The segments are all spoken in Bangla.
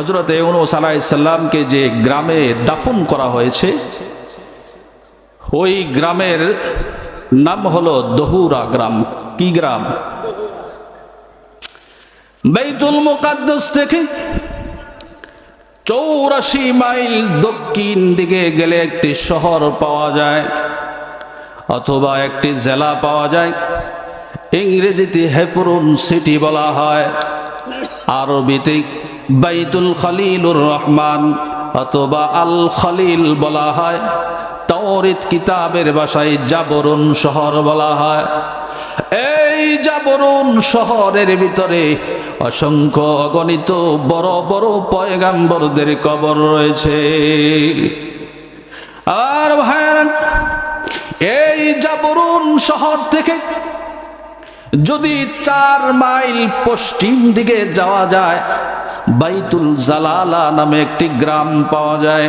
হজরত ইউনুস আলাইসাল্লামকে যে গ্রামে দাফন করা হয়েছে, ওই গ্রামের নাম হলো দহুরা গ্রাম। কি গ্রাম? বেতুল মুকাদ্দাস থেকে চৌরাশি মাইল দক্ষিণ দিকে গেলে একটি শহর পাওয়া যায়, অথবা একটি জেলা পাওয়া যায়। ইংরেজিতে হেফরুন সিটি বলা হয়, আরবিতে বাইতুল খলিলুর রহমান, অথবা আল খলিল বলা হয়। তাওরিত কিতাবের ভাষায় জাবরুন শহর বলা হয়। এই জাবরুন শহরের ভিতরে অসংখ্য অগণিত বড় বড় পয়গাম্বরদের কবর রয়েছে। আর ভাইয়ারা, এই জাবরুন শহর থেকে যদি চার মাইল পশ্চিম দিকে যাওয়া যায় বাইতুল জালালা নামে একটি গ্রাম পাওয়া যায়।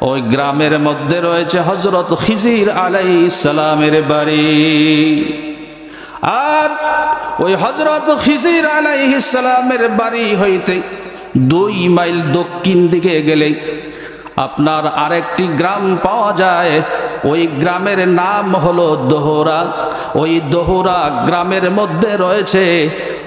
ওই গ্রামের মধ্যে রয়েছে হজরত খিজির আলাই সালামের বাড়ি। আর ওই হজরত খিজির আলাইহি সালামের বাড়ি হইতে দুই মাইল দক্ষিণ দিকে গেলে আপনার আরেকটি গ্রাম পাওয়া যায়। ওই গ্রামের নাম হলো দোহরা। ওই দোহরা গ্রামের মধ্যে রয়েছে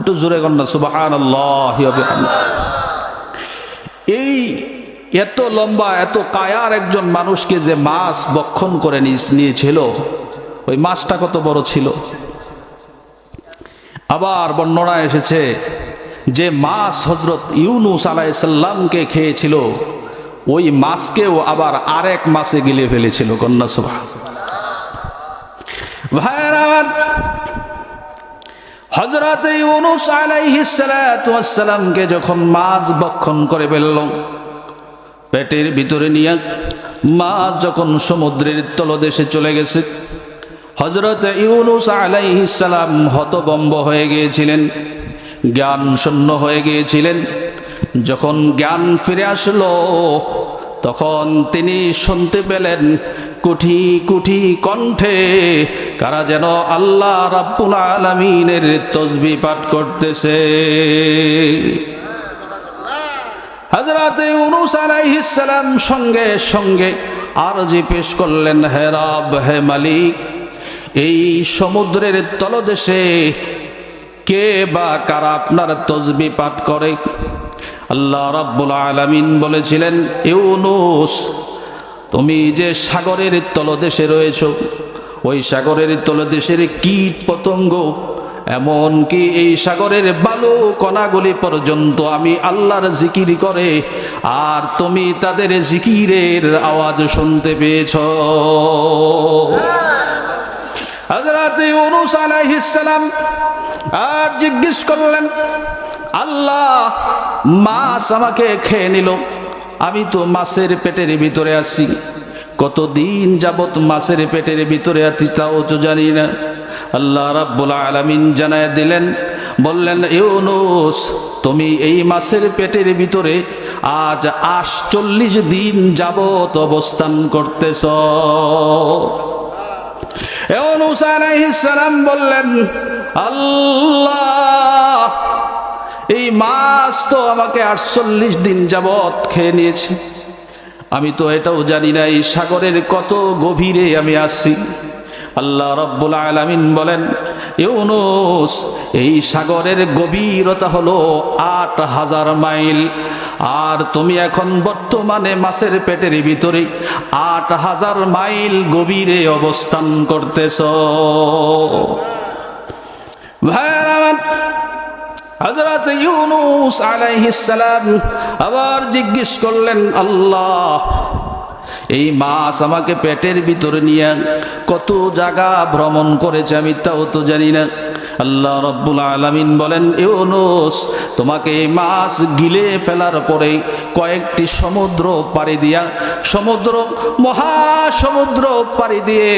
একটু জোরে কন্যা সুবাহান এই এত লম্বা, এত কায়ার একজন মানুষকে যে মাছ বক্ষণ করে নিয়েছিল, ওই মাছটা কত বড় ছিল? আবার বর্ণনা এসেছে যে মাছ হজরত ইউনুস আলাইসাল্লামকে খেয়েছিল, ওই মাছকেও আবার আরেক মাছে গিলে ফেলেছিল, কন্যা সভা ভাইয়ের হজরত ইউনুস আলাইহিস সালাতু ওয়াস সালামকে যখন মাছ বক্ষণ করে ফেলল, পেটের ভিতরে নিয়ে মাছ যখন সমুদ্রের তলদেশে চলে গেছে হজরত ইউনুস আলাইহিস সালাম হতবম্ব হয়ে গিয়েছিলেন জ্ঞান শূন্য হয়ে গিয়েছিলেন। যখন জ্ঞান ফিরে আসলো, তখন তিনি শুনতে পেলেন কুঠি কুঠি কণ্ঠে, কারা যেন আল্লাহ রাব্বুল আলামিনের তসবি পাঠ করতেছে। হজরত ইউনুস আলাইহিস সালাম সঙ্গে সঙ্গে আরজি পেশ করলেন, হে রব, হে মালিক, এই সমুদ্রের তলদেশে কে বা কারা আপনার তসবি পাঠ করে? আল্লাহ রাব্বুল আলামিন বলেছিলেন, ইউনুস তুমি যে সাগরের তলদেশে রয়েছ, ওই সাগরের তলদেশের কীট পতঙ্গ এমনকি এই সাগরের বালু কণাগুলি পর্যন্ত আমি আল্লাহর জিকির করে, আর তুমি তাদের জিকিরের আওয়াজ শুনতে পেয়েছ? আর জিজ্ঞেস করলেন, আল্লাহ মাছ আমাকে খেয়ে নিল। আমি তো মাছের পেটের ভিতরে আছি। কতদিন যাবত মাছের পেটের ভিতরে আছি তাও তো জানি না। আল্লাহ রাব্বুল আলামিন জানায় দিলেন, বললেন, ইউনুস, তুমি এই মাছের পেটের ভিতরে আজ আটচল্লিশ দিন যাবত অবস্থান করতেছ। ইউনুস আলাইহিস সালাম বললেন, আল্লাহ এই মাছ তো আমাকে আটচল্লিশ দিন যাবৎ খেয়ে নিয়েছে। আমি তো এটাও জানি না, এই সাগরের কত গভীরে আমি আসছি আল্লাহ রব্বুল আলামিন বলেন, ইউনুস, এই সাগরের গভীরতা হলো আট হাজার মাইল। আর তুমি এখন বর্তমানে মাছের পেটের ভিতরে আট হাজার মাইল গভীরে অবস্থান করতেছ। আমার হজরত ইউনুস আলাইহিসসালাম আবার জিজ্ঞেস করলেন, আল্লাহ, এই মাছ আমাকে পেটের ভিতরে নিয়ে কত জায়গা ভ্রমণ করেছে আমি তাও তো জানি না। আল্লাহ রব্বুল আলামিন বলেন, ইউনুস, তোমাকে মাছ গিলে ফেলার পরে কয়েকটি সমুদ্র পাড়ি দিয়া, সমুদ্র, মহাসমুদ্র পাড়ি দিয়ে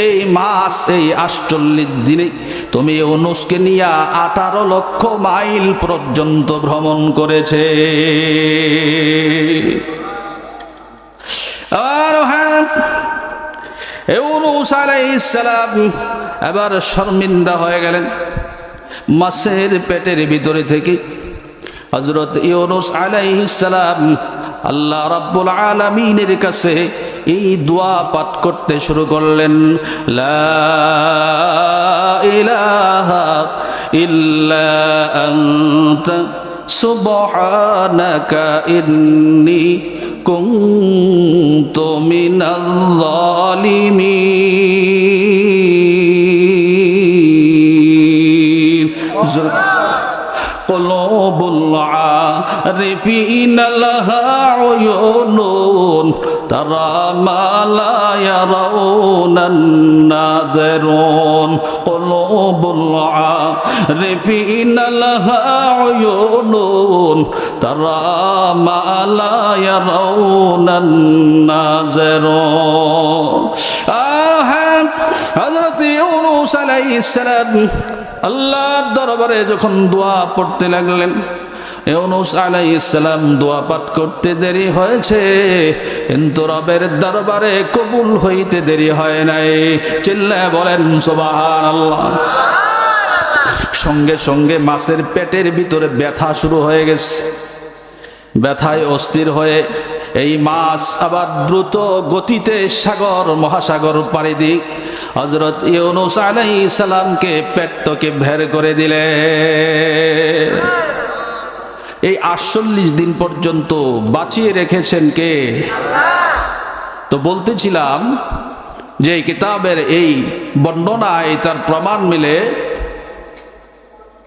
এই মাছ এই আটচল্লিশ দিনে তুমি ইউনুসকে নিয়ে আঠারো লক্ষ মাইল পর্যন্ত ভ্রমণ করেছে। ইউনুস আলাইহিস সালাম এবার শর্মিন্দা হয়ে গেলেন। মাছের পেটের ভিতরে থেকে হজরত ইউনুস সালাম আল্লাহ রাব্বুল আলামিনের কাছে এই দোয়া পাঠ করতে শুরু করলেন। লা ইলাহা ইল্লা আনতা, সুবহানাকা ইন্নী كنت من الظالمين قلوب العارفين لها عيون ترى ما لا يرون الناظرون قلوب العارفين لها عيون ترى ما لا يرون الناظرون হজরত ইউনুস আলাইহিস সালাম আল্লাহর দরবারে যখন দোয়া পড়তে লাগলেন ইউনুস আলাইহিস সালাম দোয়া পাঠ করতে দেরি হয়েছে, কিন্তু রবের দরবারে কবুল হইতে দেরি হয় নাই। চিল্লায় বলেন, সুবহানাল্লাহ। সঙ্গে সঙ্গে মাছের পেটের ভিতরে ব্যথা শুরু হয়ে গেছে। ব্যথায় অস্থির হয়ে এই মাছ আবার দ্রুত গতিতে সাগর, মহাসাগর পাড়ি দিক হজরত ইউনুস আলাই সালামকে পেটকে ভের করে দিলে। এই আটচল্লিশ দিন পর্যন্ত বাঁচিয়ে রেখেছেন কে? তো বলতেছিলাম যে কিতাবের এই বর্ণনায় তার প্রমাণ মিলে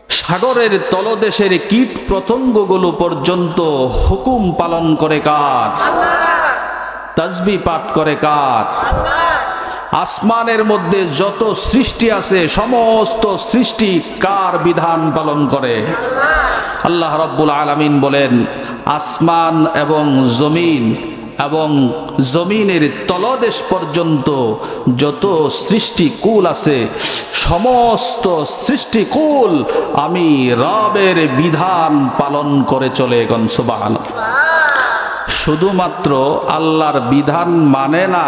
সাগরের তলদেশের কীট প্রতঙ্গগুলো পর্যন্ত হুকুম পালন করে কার? তাজবি পাঠ করে কার? আসমানের মধ্যে যত সৃষ্টি আছে, সমস্ত সৃষ্টি কার বিধান পালন করে? আল্লাহ রব্বুল আলামিন বলেন, আসমান এবং জমিন এবং জমিনের তলদেশ পর্যন্ত যত সৃষ্টিকুল আছে, সমস্ত সৃষ্টিকুল আমি রবের বিধান পালন করে চলে গনসবান শুধুমাত্র আল্লাহর বিধান মানে না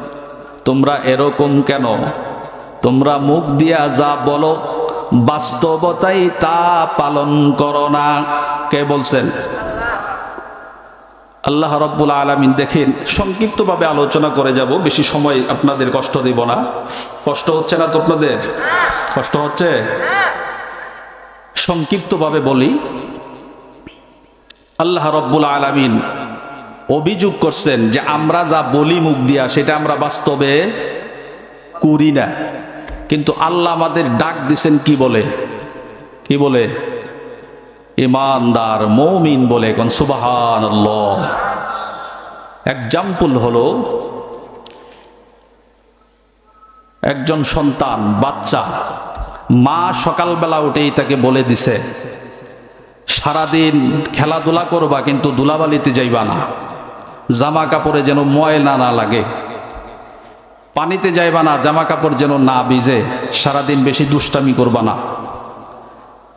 তোমরা এরকম কেন? তোমরা মুখ দিয়া যা বলো, বাস্তবতাই তা পালন করো না। কে বলছেন? আল্লাহ রব্বুল আলমিন দেখেন, সংক্ষিপ্তভাবে আলোচনা করে যাব, বেশি সময় আপনাদের কষ্ট দেব না। কষ্ট হচ্ছে না তো আপনাদের? কষ্ট হচ্ছে? সংক্ষিপ্তভাবে বলি, আল্লাহ রব্বুল আলমিন অভিযোগ করছেন যে আমরা যা বলি মুখ দিয়া, সেটা আমরা বাস্তবে করি না। কিন্তু আল্লাহ আমাদের ডাক দিছেন কি বলে? কি বলে? ইমানদার মৌমিন বলে কোন সুবাহান এক্সাম্পল হলো, একজন সন্তান, বাচ্চা, মা সকালবেলা উঠেই তাকে বলে দিছে, সারাদিন খেলাধুলা করবা, কিন্তু দুলাবালিতে যাইবা না। জামা কাপড়ে যেন ময়লা না লাগে। পানিতে যাইবা না, জামা কাপড় যেন না ভিজে, সারাদিন বেশি দুষ্টামি করবা না।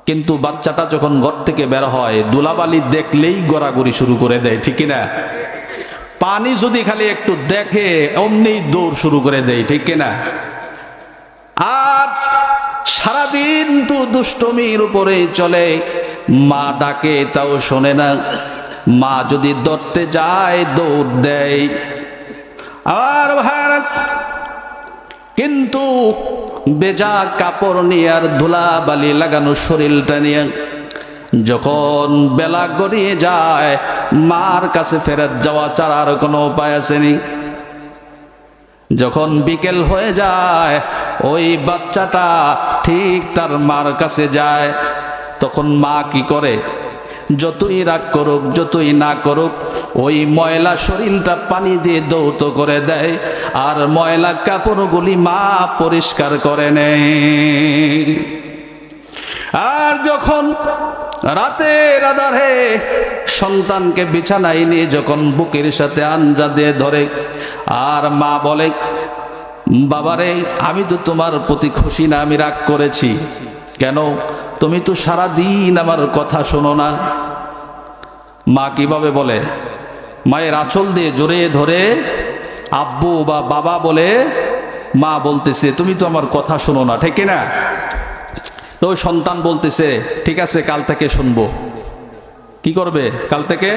কিন্তু বাচ্চাটা যখন ঘর থেকে বের হয়, দুলাবালি দেখলেই গড়াগড়ি শুরু করে দেয়, ঠিক না পানি যদি খালি একটু দেখে, অমনি দৌড় শুরু করে দেয়, ঠিক না আর সারাদিন তো দুষ্টমির উপরে চলে, মা ডাকে, তাও শোনে না। মা যদি ধরতে যায়, দৌড় দেয়। আর ভাইরা কিন্তু বেজা কাপড় নিয়ে আর ধুলা বালি লাগানো শরীরটা নিয়ে যখন বেলা গড়িয়ে যায়, মার কাছে ফেরত যাওয়া ছাড়ার কোনো উপায় আসেনি। যখন বিকেল হয়ে যায়, ওই বাচ্চাটা ঠিক তার মার কাছে যায়। তখন মা কি করে? যতই রাগ করুক, যতই না করুক, ওই ময়লা শরীরটা পানি দিয়ে দৌত করে দেয় আর ময়লা কাপড়গুলি মা পরিষ্কার করে নেয়। আর যখন রাতের আধারে সন্তানকে বিছানায় নিয়ে যখন বুকের সাথে আঞ্জা দিয়ে ধরে, আর মা বলে, বাবারে, আমি তো তোমার প্রতি খুশি না, আমি রাগ করেছি। কেন? তুমি তো সারা দিন আমার কথা শোনো না। মা কীভাবে বলে? মায়ের আঁচল দিয়ে জোরে ধরে আব্বু বা বাবা বলে, মা বলতেছে, তুমি তো আমার কথা শোনো না, ঠিক না তো সন্তান বলতেছে, ঠিক আছে, কাল থেকে শুনব। কি করবে কাল থেকে?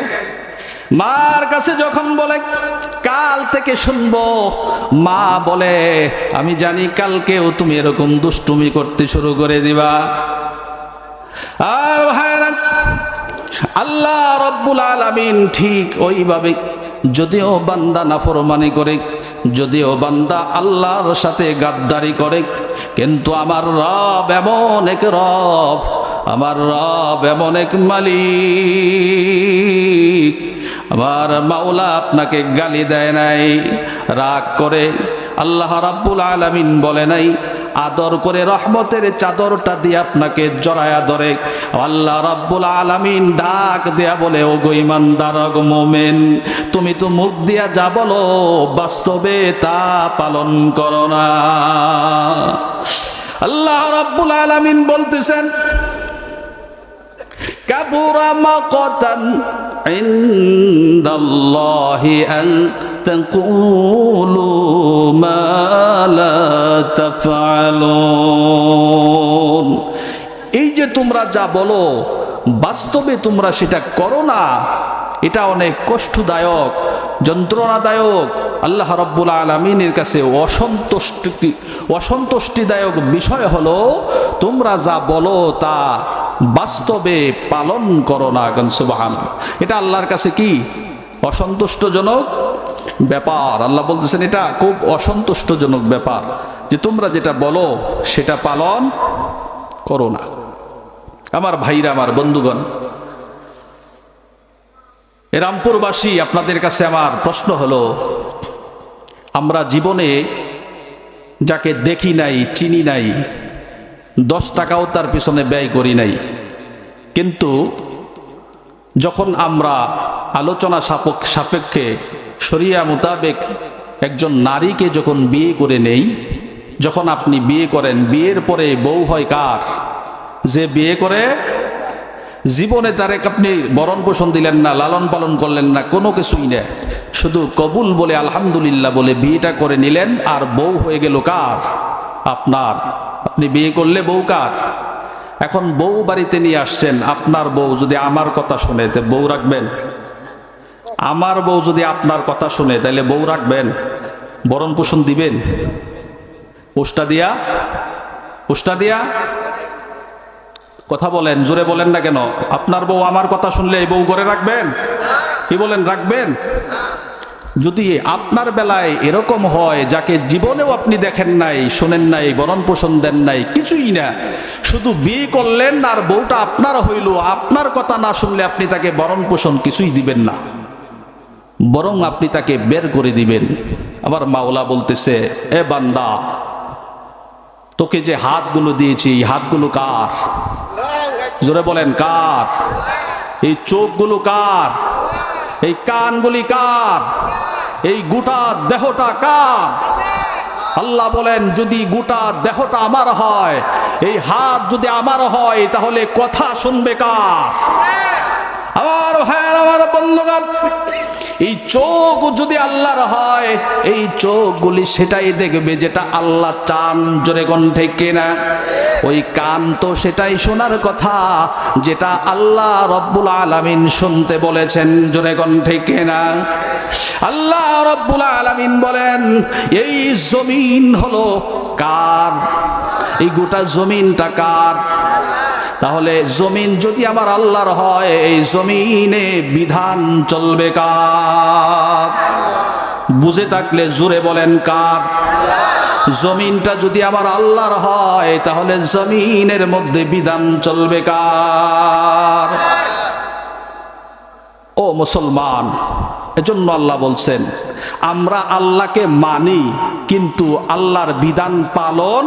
মার কাছে যখন বলে, কাল থেকে শুনব। মা বলে, আমি জানি কালকেও তুমি এরকম দুষ্টুমি করতে শুরু করে দিবা। আর ভাইরা আল্লাহ রব্বুল আলামিন ঠিক ওইভাবে যদিও বান্দা নাফরমানি করে, যদিও বান্দা আল্লাহর সাথে গাদ্দারি করে, কিন্তু আমার রব এমন এক রব, আমার রব এমন এক মালিক। আমার মাওলা আপনাকে গালি দেয় নাই, রাগ করে, আল্লাহ রাব্বুল আলামিন বলে নাই আদর করে রহমতের চাদরটা দিয়ে আপনাকে জড়ায়া ধরে। আল্লাহ রাব্বুল আলামিন ডাক দেয়া বলে ও গো ইমানদার মোমেন, তুমি তো মুখ দিয়া যা বলো, বাস্তবে তা পালন করো না। আল্লাহ রাব্বুল আলামিন বলতেছেন, কাবুরা মাকাতান ইনদাল্লাহি আল تقولوا ما لا تفعلون এই যে তোমরা যা বলো বাস্তবে তোমরা সেটা করো না এটা অনেক কষ্টদায়ক যন্ত্রণাদায়ক আল্লাহ রব্বুল আলমিনের কাছে অসন্তুষ্টি অসন্তুষ্টিদায়ক বিষয় হলো তোমরা যা বলো তা বাস্তবে পালন করো না সুবাহান এটা আল্লাহর কাছে কি অসন্তুষ্টজনক ব্যাপার। আল্লাহ বলতেছেন, এটা খুব অসন্তুষ্টজনক ব্যাপার যে তোমরা যেটা বলো, সেটা পালন করো না। আমার ভাইরা, আমার বন্ধুগণ রামপুরবাসী, আপনাদের কাছে আমার প্রশ্ন হলো, আমরা জীবনে যাকে দেখি নাই, চিনি নাই, দশ টাকাও তার পিছনে ব্যয় করি নাই, কিন্তু যখন আমরা আলোচনা সাপক সাপেক্ষে শরিয়া মোতাবেক একজন নারীকে যখন বিয়ে করে নেই, যখন আপনি বিয়ে করেন, বিয়ের পরে বউ হয় কার? যে বিয়ে করে, জীবনে তার আপনি বরণ পোষণ দিলেন না, লালন পালন করলেন না, কোনো কিছুই না শুধু কবুল বলে আলহামদুলিল্লাহ বলে বিয়েটা করে নিলেন, আর বউ হয়ে গেল কার? আপনার। আপনি বিয়ে করলে বউ কার? এখন বউ বাড়িতে নিয়ে আসছেন, আপনার বউ যদি আমার কথা শুনে বউ রাখবেন? আমার বউ যদি আপনার কথা শুনে তাহলে বউ রাখবেন, বরণ পোষণ দিবেন। উষ্টা দিয়া উষ্টা দিয়া। কথা বলেন, জোরে বলেন না কেন? আপনার বউ আমার কথা শুনলে এই বউ করে রাখবেন? কি বলেন, রাখবেন? যদি আপনার বেলায় এরকম হয়, যাকে জীবনেও আপনি দেখেন নাই, শোনেন নাই, বরণ পোষণ দেন নাই, কিছুই না। শুধু বিয়ে করলেন আর বউটা আপনার হইল, আপনার কথা না শুনলে আপনি তাকে বরণ পোষণ কিছুই দিবেন না। বরং আপনি তাকে বের করে দিবেন। আবার মাওলা বলতেছে, এ বান্দা, তোকে যে হাতগুলো দিয়েছি, এই হাতগুলো কার? জোরে বলেন, কার? এই চোখগুলো কার? এই কানগুলি কার? এই গোটা দেহটা কার? আল্লাহ বলেন, যদি গোটা দেহটা আমার হয়, এই হাত যদি আমার হয়, তাহলে কথা শুনবে কার? আমার ভাইয়ের, আমার বন্ধুগণ, এই চোখ যদি আল্লাহর হয়, এই চোখগুলি সেটাই দেখবে যেটা আল্লাহ চান জোরে কণ্ঠে কিনা ওই কান তো সেটাই শোনার কথা যেটা আল্লাহ রব্বুল আলামিন শুনতে বলেছেন, জোরে কণ্ঠে কিনা আল্লাহ রব্বুল আলামিন বলেন, এই জমিন হলো কার? এই গোটা জমিনটা কার? তাহলে জমিন যদি আমার আল্লাহর হয়, এই জমিনে বিধান চলবে কার? বুঝে থাকলে জোরে বলেন কার? জমিনটা যদি আমার আল্লাহর হয়, তাহলে জমিনের মধ্যে বিধান চলবে কার? ও মুসলমান, এজন্য আল্লাহ বলছেন, আমরা আল্লাহকে মানি, কিন্তু আল্লাহর বিধান পালন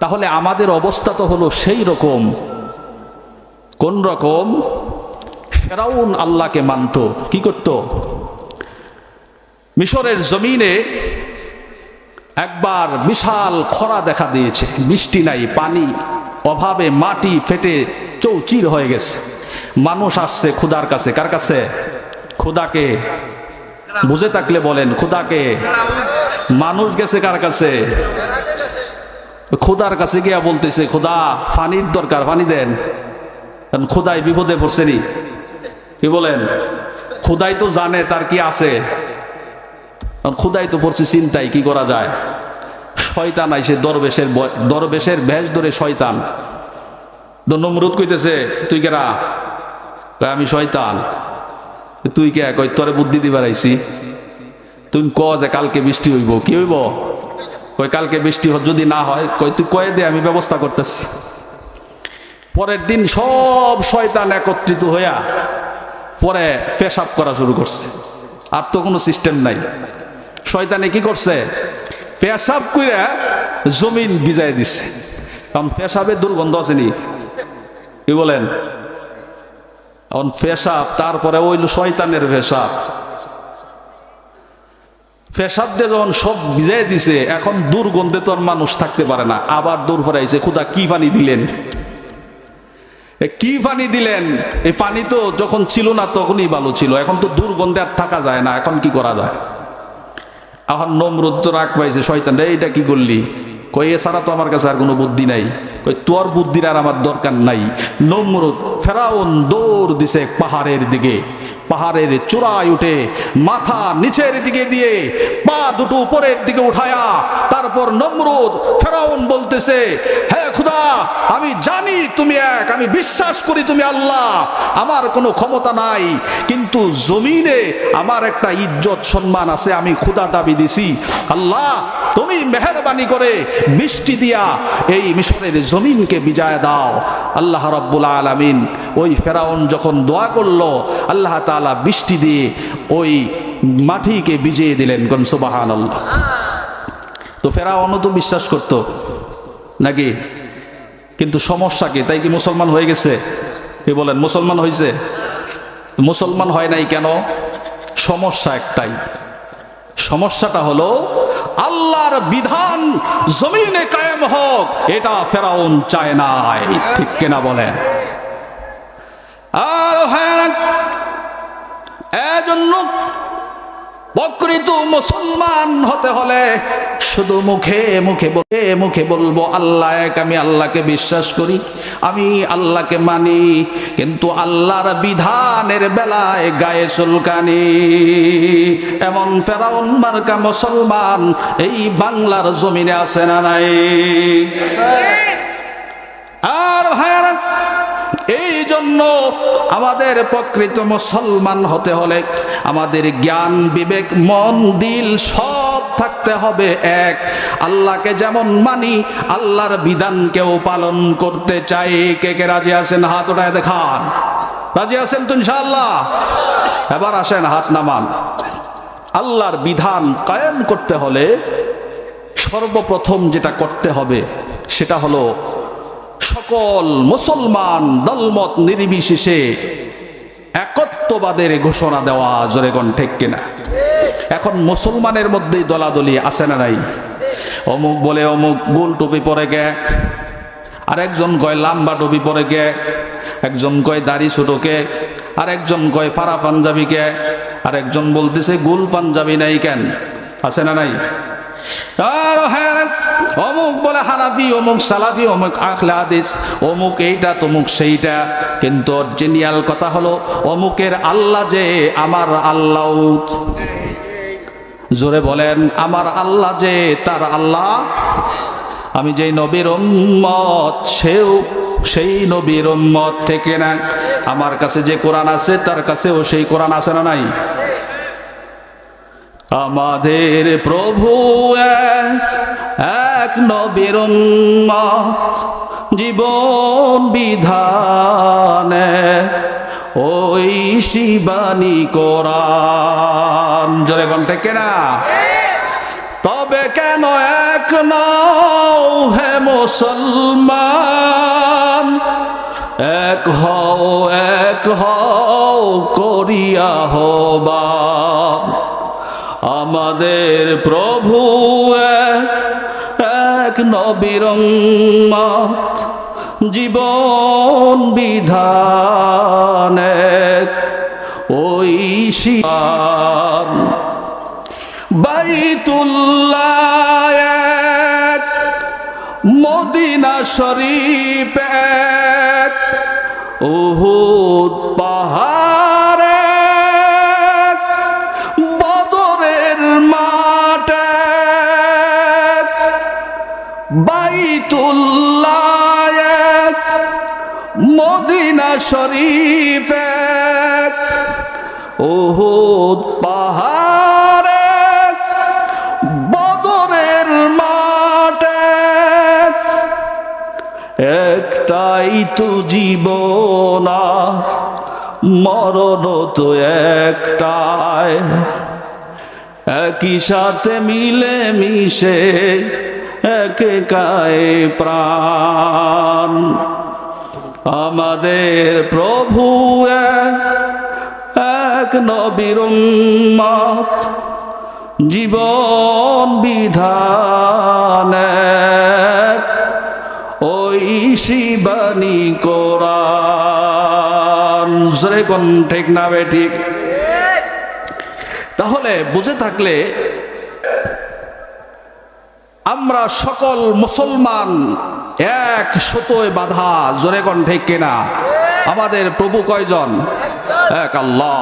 তাহলে আমাদের অবস্থা তো হলো সেই রকম। কোন রকম? ফেরাউন আল্লাহকে মানত। কি করত? মিশরের জমিনে একবার বিশাল খরা দেখা দিয়েছে। বৃষ্টি নাই, পানি, অভাবে মাটি ফেটে চৌচির হয়ে গেছে। মানুষ আসছে খুদার কাছে। কার কাছে? খুদাকে বুঝে থাকলে বলেন খুদাকে মানুষ গেছে কার কাছে? খোদার কাছে গিয়া বলতেছে, খোদা ফানির দরকার, পানি দেন। খোদাই বিপদে পড়ছে নি। কি বলেন? খোদাই তো জানে তার কি আছে। খোদাই তো পড়ছে চিন্তায়, কি করা যায়? শয়তান আইসে দরবেশের দরবেশের ভেষ ধরে শয়তান। নমরুদ কইতেছে, তুই কেরা আমি শয়তান। তুই কে? কই তোরে বুদ্ধি দিবার আইছি। তুই ক যে কালকে বৃষ্টি হইব, কি হইব? কই কালকে বৃষ্টি যদি না হয় কই তুই কয়ে দে, আমি ব্যবস্থা করতেছি। পরের দিন সব শয়তান একত্রিত হইয়া পরে পেশাব করা শুরু করছে। আর তো কোনো সিস্টেম নাই। শয়তানে কি করছে? পেশাব কইরা জমিন ভিজাই দিচ্ছে কারণ পেশাবে দুর্গন্ধ আসেনি। কি বলেন? এখন পেশাব, তারপরে ওইল শয়তানের পেশাব। পেশাব দিয়ে যখন সব ভিজাই দিছে, এখন দুর্গন্ধে তো মানুষ থাকতে পারে না। আবার দূর ফেরাইছে খুদা, কি পানি দিলেন? কি পানি দিলেন? এই পানি তো যখন ছিল না তখনই ভালো ছিল, এখন তো দুর্গন্ধে আর থাকা যায় না, এখন কি করা যায়? এখন নমরুদ তো রাগ পাইছে, শয়তান রে, এইটা কি করলি? কই এছাড়া তো আমার কাছে আর কোনো বুদ্ধি নাই। কই, তোর বুদ্ধির আর আমার দরকার নাই। নমরুদ, ফেরাউন দৌড় দিছে পাহাড়ের দিকে। পাহাড়ের চূড়ায় উঠে মাথা নিচের দিকে দিয়ে পা দুটো উপরের দিকে উঠায়া তারপর নমরুদ ফেরাউন বলতেছে হ্যাঁ খুদা, আমি জানি তুমি এক, আমি বিশ্বাস করি তুমি আল্লাহ, আমার কোনো ক্ষমতা নাই, কিন্তু জমিনে আমার একটা ইজ্জত সম্মান আছে, আমি খুদা দাবি দিছি। আল্লাহ তুমি মেহরবানি করে বৃষ্টি দিয়া এই মিশরের জমিনকে বিজয় দাও। আল্লাহ রব্বুল আলামিন ওই ফেরাউন যখন দোয়া করল, আল্লাহ তাআলা বৃষ্টি দিয়ে ওই মাটিকে বিজিয়ে দিলেন কোন সুবাহান আল্লাহ তো ফেরাউনও তো বিশ্বাস করত নাকি? কিন্তু সমস্যা কি? তাই কি মুসলমান হয়ে গেছে? কি বলেন, মুসলমান হয়েছে মুসলমান হয় নাই কেন? সমস্যা একটাই। সমস্যাটা হলো আল্লাহর বিধান জমিনে কায়েম হোক, এটা ফেরাউন চায় নাই ঠিক কেনা বলেন। আর হ্যাঁ এজন্য প্রকৃত মুসলমান হতে হলে শুধু মুখে মুখে বলে মুখে বলব আল্লাহ এক আমি আল্লাহকে বিশ্বাস করি আমি আল্লাহকে মানি কিন্তু আল্লাহর বিধানের বেলায় গায়ে চুলকানি। এমন ফেরাউন মার্কা মুসলমান এই বাংলার জমিনে আছে না নাই? আর ভাইয়ারা এই জন্য আমাদের প্রকৃত মুসলমান হতে হলে আমাদের জ্ঞান, বিবেক, মন, দিল সব থাকতে হবে এক। আল্লাহকে যেমন মানি, আল্লাহর বিধানকেও পালন করতে চাই। কে কে রাজি আছেন? হাত ওটায় দেখান। রাজি আছেন তো ইনশাআল্লাহ? এবার আসেন হাত নামান। আল্লাহর বিধান কায়েম করতে হলে সর্বপ্রথম যেটা করতে হবে সেটা হলো সকল মুসলমান দলমত নির্বিশেষে একত্ববাদের ঘোষণা দেওয়া জোরে কোন ঠিক কিনা? এখন মুসলমানের মধ্যেই দলাদলি আছে না নাই? অমুক বলে অমুক গোল টুপি পরে গে আরেকজন কয় লাম্বা টুপি পরে গে একজন কয় দাড়ি ছোটকে আর একজন কয় ফারা পাঞ্জাবিকে আর একজন বলতেছে গুল পাঞ্জাবি নাই কেন? আছে না নাই? আর হ্যাঁ অমুক বলে হানাফি, অমুক সালাফি, অমুক আখলে হাদিস, অমুক এইটা, তমুক সেইটা। কিন্তু অরিজিনাল কথা হলো, অমুকের আল্লাহ যে আমার আল্লাহ জোরে বলেন, আমার আল্লাহ যে তার আল্লাহ। আমি যেই নবীর উম্মত, সেও সেই নবীর উম্মত থেকে না? আমার কাছে যে কোরআন আছে, তার কাছেও সেই কোরআন আছে না নাই? আমাদের প্রভু এক, নবীর জীবন বিধানে ওই শিবানী কোরআন। জোরে ঘন্টে কেনা? তবে কেন এক নও হে মুসলমান? এক হও এক হও করিয়া হবা। আমাদের প্রভু এক নবীর জীবন বিধান ওই শিয়ান বাইতুল্লাহ মদিনা শরীফ উহুদ পাহাড় বাইতুল্লাহ এক, মদিনা শরীফ। উহুদ পাহাড় বদরের মাঠ। এক, একটাই তো জীবনা মরণ তো একটাই। একই সাথে মিলে মিশে কায়ে প্রাণ। আমাদের প্রভু এক, নবীর উম্মত, জীবন বিধান ওই শিবানী কোরআন। কোন ঠিক না বে ঠিক। তাহলে বুঝে থাকলে আমরা সকল মুসলমান এক সুতোয় বাধা জোরে কণ্ঠে কেনা? আমাদের প্রভু কয়জন? এক আল্লাহ।